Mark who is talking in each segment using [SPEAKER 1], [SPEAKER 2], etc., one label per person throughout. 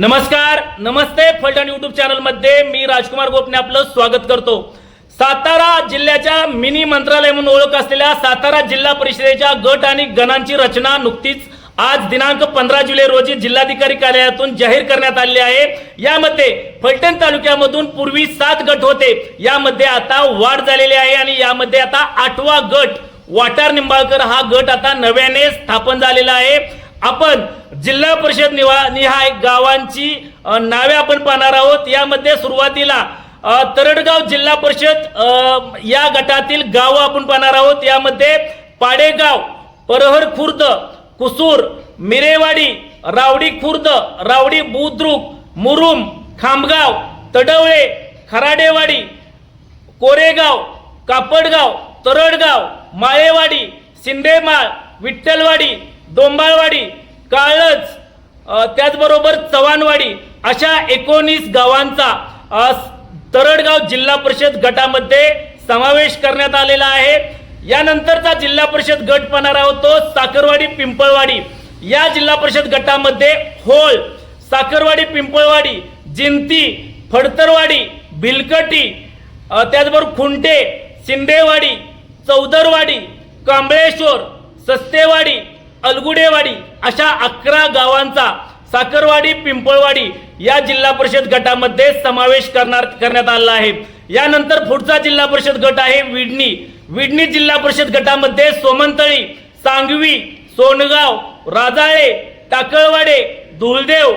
[SPEAKER 1] नमस्कार नमस्ते फलटण युट्यूब चॅनलमध्ये मी राजकुमार गोपने आपलं स्वागत करतो. सातारा जिल्ह्याच्या मिनी मंत्रालय म्हणून ओळख असलेल्या सातारा जिल्हा परिषदेच्या गट आणि गणांची रचना नुकतीच आज दिनांक पंधरा जुलै रोजी जिल्हाधिकारी कार्यालयातून जाहीर करण्यात आली आहे. यामध्ये फलटण तालुक्यामधून पूर्वी सात गट होते. यामध्ये आता वाढ झालेली आहे आणि यामध्ये आता आठवा गट वाटार निंबाळकर हा गट आता नव्याने स्थापन झालेला आहे. आपण जिल्हा परिषद निवा निहाय गावांची नावे आपण पाहणार आहोत. यामध्ये सुरुवातीला तरडगाव जिल्हा परिषद या गटातील गावं आपण पाहणार आहोत. यामध्ये पाडेगाव परहर खुर्द कुसूर मिरेवाडी रावडी खुर्द रावडी बुद्रुक मुरुम खामगाव तडवळे खराडेवाडी कोरेगाव कापडगाव तरडगाव माळेवाडी सिंदेमाळ विठ्ठलवाडी डोंबाळवाडी काळज त्याचबरोबर चव्हाणवाडी अशा एकोणीस गावांचा तरडगाव जिल्हा परिषद गटामध्ये समावेश करण्यात आलेला आहे. यानंतरचा जिल्हा परिषद गट पाहणार आहोत तो साखरवाडी पिंपळवाडी. या जिल्हा परिषद गटामध्ये होळ साखरवाडी पिंपळवाडी जिंती फडतरवाडी भिलकटी त्याचबरोबर खुंटे शिंदेवाडी चौदरवाडी कांबळेश्वर सस्तेवाडी अलगुडेवाडी अशा अकरा गावांचा साखरवाडी पिंपळवाडी या जिल्हा परिषद गटामध्ये समावेश करणार करण्यात आला आहे. यानंतर पुढचा जिल्हा परिषद गट आहे विडणी. विडणी जिल्हा परिषद गटामध्ये सोमंतळी सांगवी सोनगाव राजाळे टाकळवाडे धुळदेव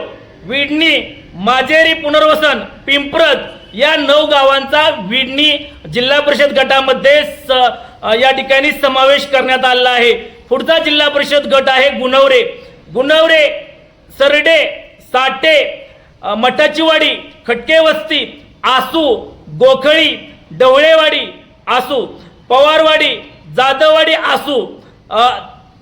[SPEAKER 1] विडणी माजेरी पुनर्वसन पिंपरत या नऊ गावांचा विडणी जिल्हा परिषद गटामध्ये स या ठिकाणी समावेश करण्यात आला आहे. पुढचा जिल्हा परिषद गट आहे गुणवरे. गुणवरे सरडे साटे मठाचीवाडी खटके वस्ती आसू गोखळी डवळेवाडी आसू पवारवाडी जाधववाडी आसू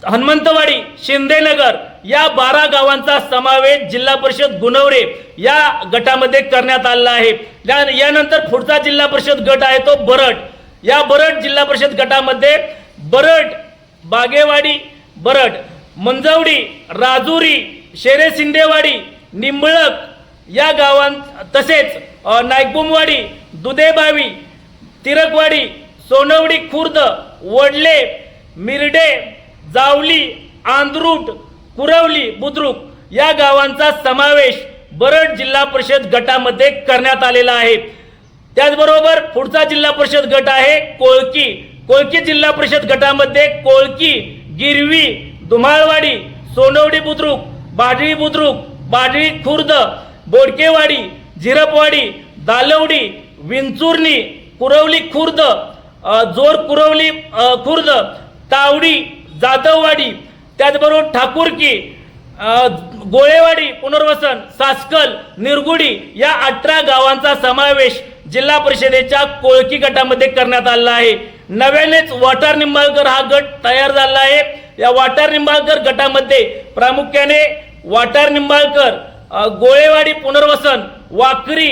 [SPEAKER 1] हनुमंतवाडी शिंदेनगर या बारा गावांचा समावेश जिल्हा परिषद गुणवरे या गटामध्ये करण्यात आला आहे. या- यानंतर पुढचा जिल्हा परिषद गट आहे तो बरड. या बरड जिल्हा परिषद गटामध्ये बरड बागेवाडी बरड मंजवडी राजुरी शेरे शिंदेवाडी निंबळक या गावां तसेच नायकबुमवाडी नायकुमवाडी दुधेबावी तिरकवाडी सोनवडी खुर्द वडले मिरडे जावली आंध्रूट कुरवली बुद्रुक या गावांचा समावेश बरड जिल्हा परिषद गटामध्ये करण्यात आलेला आहे. त्याचबरोबर पुढचा जिल्हा परिषद गट आहे कोळकी. कोळकी जिल्हा परिषद गटामध्ये कोळकी गिरवी धुमाळवाडी सोनवडी बुद्रुक बाडळी बुद्रुक बाडळी खुर्द बोडकेवाडी झिरपवाडी दालवडी विंचुर्णी कुरवली खुर्द जोर कुरवली खुर्द तावडी जाधववाडी त्याचबरोबर ठाकूरकी गोळेवाडी पुनर्वसन सासकल निरगुडी या अठरा गावांचा समावेश जिल्हा परिषदेच्या कोळकी गटामध्ये करण्यात आला आहे. नव्यानेच वाटार निंबाळकर हा गट तयार झाला आहे. या वाटार निंबाळकर गटामध्ये प्रामुख्याने वाटार निंबाळकर गोळेवाडी पुनर्वसन वाकरी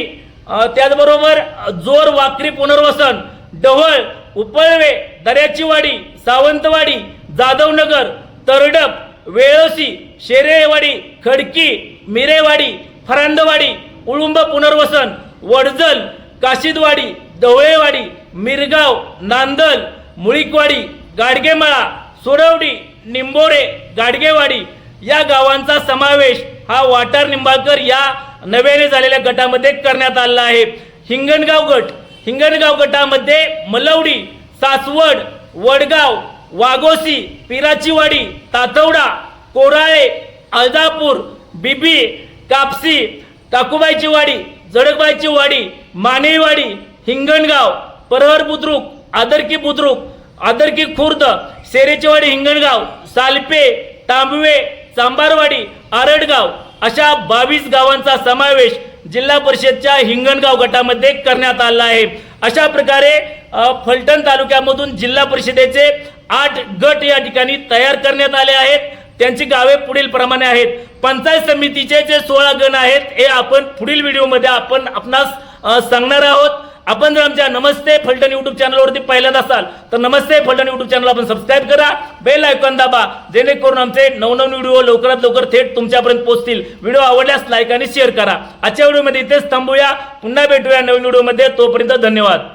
[SPEAKER 1] त्याचबरोबर जोर वाकरी पुनर्वसन डवळ उपळवे दर्याचीवाडी सावंतवाडी जाधवनगर तरडप वेळोसी शेरेवाडी खडकी मिरेवाडी फरांदवाडी उळुंब पुनर्वसन वडजल काशिदवाडी ढवळेवाडी मिरगाव नांदल मुळीकवाडी गाडगेमळा सोरवडी निंबोरे गाडगेवाडी या गावांचा समावेश हा वाटार निंबाळकर या नव्याने झालेल्या गटामध्ये करण्यात आला आहे. हिंगणगाव गट हिंगणगाव गटामध्ये मलवडी सासवड वडगाव वाघोसी पिराचीवाडी तातवडा कोराळे अलदापूर बिबी कापसी टाकूबाईची वाडी जडकबाईची वाडी मानेवाडी हिंगणगाव परहर बुद्रुक आदरकी बुद्रुक आदरकी खुर्द शेरेचेवाडी हिंगणगाव सालपे तांबवे चांबारवाडी आरडगाव अशा बावीस गावांचा समावेश जिल्हा परिषदच्या हिंगणगाव गटामध्ये करण्यात आला आहे. अशा प्रकारे फलटण तालुक्यामधून जिल्हा परिषदेचे आठ गट या ठिकाणी तयार करण्यात आले आहेत. त्यांची गावे पुढील प्रमाणे आहेत. पंचायत समितीचे जे सोळा गण आहेत हे आपण पुढील व्हिडिओमध्ये आपण आपणास सांगणार आहोत. आपण जर आमच्या नमस्ते फलटण युट्यूब चॅनलवरती पहिल्यांदा असाल तर नमस्ते फलटण युट्यूब चॅनल आपण सबस्क्राईब करा. बेल आयकॉन दाबा जेणेकरून आमचे नवनवीन व्हिडिओ लवकरात लवकर थेट तुमच्यापर्यंत पोहोचतील. व्हिडिओ आवडल्यास लाईक आणि शेअर करा. आजच्या व्हिडिओमध्ये इथेच थांबूया. पुन्हा भेटूया नवीन व्हिडिओमध्ये तोपर्यंत धन्यवाद.